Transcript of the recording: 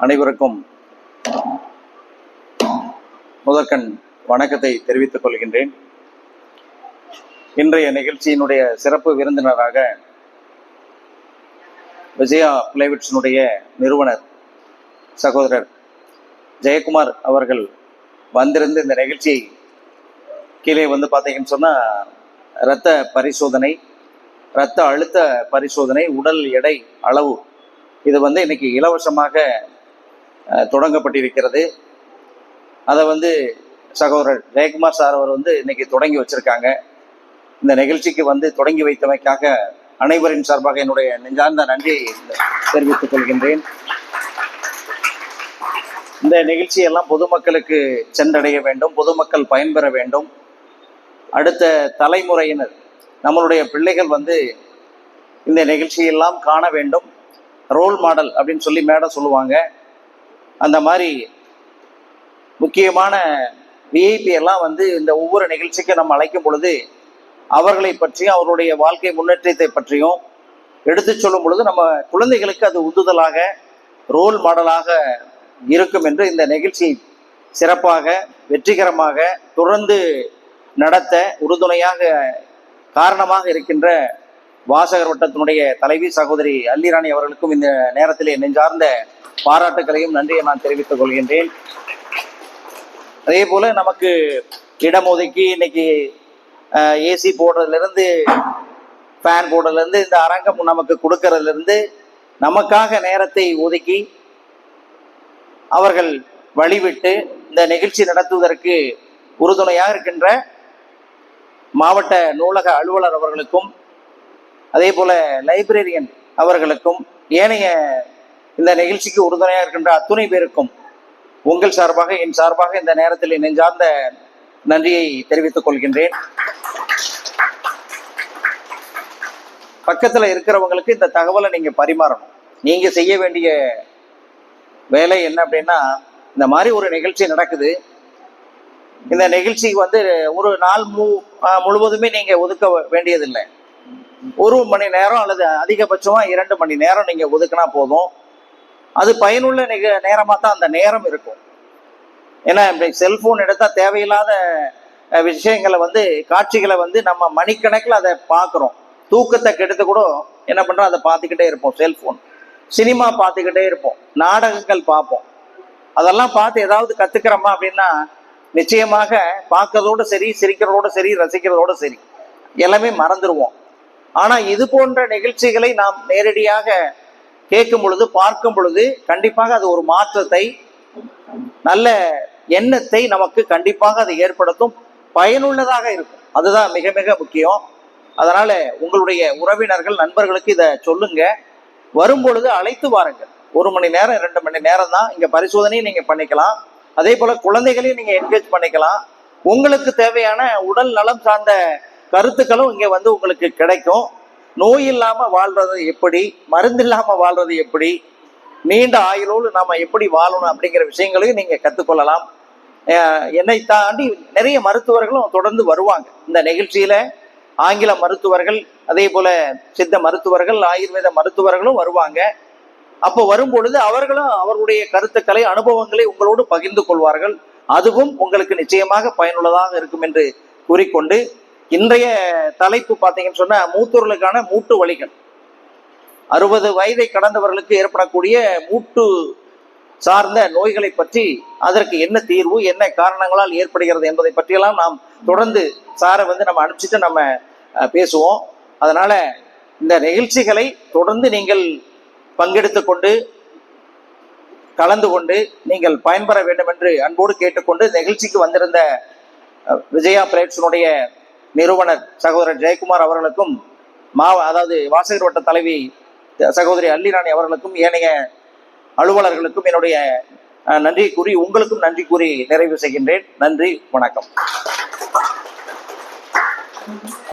அனைவருக்கும் முதற்கண் வணக்கத்தை தெரிவித்துக் கொள்கின்றேன். இன்றைய நிகழ்ச்சியினுடைய சிறப்பு விருந்தினராக விஜயா பிளேவிட்ஸினுடைய நிறுவனர் சகோதரர் ஜெயக்குமார் அவர்கள் வந்திருந்து இந்த நிகழ்ச்சியை கீழே வந்து பார்த்தீங்கன்னு சொன்னால் இரத்த பரிசோதனை இரத்த அழுத்த பரிசோதனை உடல் எடை அளவு இது வந்து இன்னைக்கு இலவசமாக தொடங்கப்பட்டிருக்கிறது. அதை வந்து சகோதரர் ஜெயக்குமார் சார் அவர் வந்து இன்னைக்கு தொடங்கி வச்சிருக்காங்க. இந்த நிகழ்ச்சிக்கு வந்து தொடங்கி வைத்தமைக்காக அனைவரின் சார்பாக என்னுடைய நெஞ்சார்ந்த நன்றியை தெரிவித்துக் கொள்கின்றேன். இந்த நிகழ்ச்சியெல்லாம் பொதுமக்களுக்கு சென்றடைய வேண்டும் பொதுமக்கள் பயன்பெற வேண்டும். அடுத்த தலைமுறையினர் நம்மளுடைய பிள்ளைகள் வந்து இந்த நிகழ்ச்சியெல்லாம் காண வேண்டும். ரோல் மாடல் அப்படின்னு சொல்லி மேடம் சொல்லுவாங்க. அந்த மாதிரி முக்கியமான விஐபி எல்லாம் வந்து இந்த ஒவ்வொரு நிகழ்ச்சிக்கும் நம்ம அழைக்கும் பொழுது அவர்களை பற்றியும் அவருடைய வாழ்க்கை முன்னேற்றத்தை பற்றியும் எடுத்து சொல்லும் பொழுது நம்ம குழந்தைகளுக்கு அது உந்துதலாக ரோல் மாடலாக இருக்கும் என்று இந்த நிகழ்ச்சி சிறப்பாக வெற்றிகரமாக தொடர்ந்து நடத்த உறுதுணையாக காரணமாக இருக்கின்ற வாசகர் வட்டத்தினுடைய தலைவி சகோதரி அல்லிராணி அவர்களுக்கும் இந்த நேரத்திலே நெஞ்சார்ந்த பாராட்டுகளையும் நன்றியை நான் தெரிவித்துக் கொள்கின்றேன். அதே போல நமக்கு இடம் ஒதுக்கி இன்னைக்கு ஏசி போடுறதுல இருந்து ஃபேன் போடுறதுல இருந்து இந்த அரங்கம் நமக்கு கொடுக்கறதுல இருந்து நமக்காக நேரத்தை ஒதுக்கி அவர்கள் வழிவிட்டு இந்த நிகழ்ச்சி நடத்துவதற்கு உறுதுணையாக இருக்கின்ற மாவட்ட நூலக அலுவலர் அவர்களுக்கும் அதே போல லைப்ரரியன் அவர்களுக்கும் ஏனைய இந்த நிகழ்ச்சிக்கு உறுதுணையாக இருக்கின்ற அத்துணை பேருக்கும் உங்கள் சார்பாக என் சார்பாக இந்த நேரத்தில் நெஞ்சார்ந்த நன்றியை தெரிவித்துக் கொள்கின்றேன். பக்கத்துல இருக்கிறவங்களுக்கு இந்த தகவலை நீங்க பரிமாறணும். நீங்க செய்ய வேண்டிய வேலை என்ன அப்படின்னா இந்த மாதிரி ஒரு நிகழ்ச்சி நடக்குது. இந்த நிகழ்ச்சிக்கு வந்து ஒரு நாள் மு முழுவதுமே நீங்க ஒதுக்க வேண்டியதில்லை. ஒரு மணி நேரம் அல்லது அதிகபட்சமாக இரண்டு மணி நேரம் நீங்கள் ஒதுக்குனா போதும். அது பயனுள்ள நிக நேரமாக தான் அந்த நேரம் இருக்கும். ஏன்னா இப்படி செல்ஃபோன் எடுத்தால் தேவையில்லாத விஷயங்களை வந்து காட்சிகளை வந்து நம்ம மணிக்கணக்கில் அதை பார்க்குறோம். தூக்கத்தை கெடுத்து கூட என்ன பண்ணுறோம் அதை பார்த்துக்கிட்டே இருப்போம் செல்ஃபோன் சினிமா பார்த்துக்கிட்டே இருப்போம் நாடகங்கள் பார்ப்போம். அதெல்லாம் பார்த்து ஏதாவது கற்றுக்கிறோமா அப்படின்னா நிச்சயமாக பார்க்கறதோடு சரி சிரிக்கிறதோட சரி ரசிக்கிறதோட சரி எல்லாமே மறந்துடுவோம் ஆனா இது போன்ற நிகழ்ச்சிகளை நாம் நேரடியாக கேட்கும் பொழுது பார்க்கும் பொழுது கண்டிப்பாக அது ஒரு மாற்றத்தை நல்ல எண்ணத்தை நமக்கு கண்டிப்பாக அது ஏற்படுத்தும். பயனுள்ளதாக இருக்கும். அதுதான் மிக மிக முக்கியம். அதனால உங்களுடைய உறவினர்கள் நண்பர்களுக்கு இதை சொல்லுங்க. வரும் பொழுது அழைத்து வாருங்கள். ஒரு மணி நேரம் ரெண்டு மணி நேரம் தான் இங்க பரிசோதனையும் நீங்க பண்ணிக்கலாம். அதே போல குழந்தைகளையும் நீங்க என்கரேஜ் பண்ணிக்கலாம். உங்களுக்கு தேவையான உடல் நலம் சார்ந்த கருத்துக்களும் இங்கே வந்து உங்களுக்கு கிடைக்கும். நோய் இல்லாமல் வாழ்றது எப்படி? மருந்து இல்லாமல் வாழ்றது எப்படி? நீண்ட ஆயுளோடு நாம் எப்படி வாழணும் அப்படிங்கிற விஷயங்களையும் நீங்கள் கற்றுக்கொள்ளலாம் என்னை தாண்டி நிறைய மருத்துவர்களும் தொடர்ந்து வருவாங்க. இந்த நிகழ்ச்சியில் ஆங்கில மருத்துவர்கள் அதே போல சித்த மருத்துவர்கள் ஆயுர்வேத மருத்துவர்களும் வருவாங்க. அப்போ வரும் பொழுது அவர்களும் அவருடைய கருத்துக்களை அனுபவங்களை உங்களோடு பகிர்ந்து கொள்வார்கள். அதுவும் உங்களுக்கு நிச்சயமாக பயனுள்ளதாக இருக்கும் என்று கூறிக்கொண்டு இன்றைய தலைப்பு பார்த்தீங்கன்னு சொன்னா மூத்தோர்களுக்கான மூட்டு வலிகள். அறுபது வயதை கடந்தவர்களுக்கு ஏற்படக்கூடிய மூட்டு சார்ந்த நோய்களை பற்றி அதற்கு என்ன தீர்வு என்ன காரணங்களால் ஏற்படுகிறது என்பதை பற்றியெல்லாம் நாம் தொடர்ந்து சாரை வந்து நம்ம அனுப்பிச்சிட்டு நம்ம பேசுவோம். அதனால இந்த நிகழ்ச்சிகளை தொடர்ந்து நீங்கள் பங்கெடுத்து கொண்டு கலந்து கொண்டு நீங்கள் பயன்பெற வேண்டும் என்று அன்போடு கேட்டுக்கொண்டு நிகழ்ச்சிக்கு வந்திருந்த விஜயா பிளேட்ஸினுடைய நிறுவனர் சகோதரர் ஜெயக்குமார் அவர்களுக்கும் மாவ அதாவது வாசகர் வட்ட தலைவி சகோதரி அல்லிராணி அவர்களுக்கும் ஏனைய அலுவலர்களுக்கும் என்னுடைய அஹ், நன்றி கூறி உங்களுக்கும் நன்றி கூறி நிறைவு செய்கின்றேன். நன்றி வணக்கம்.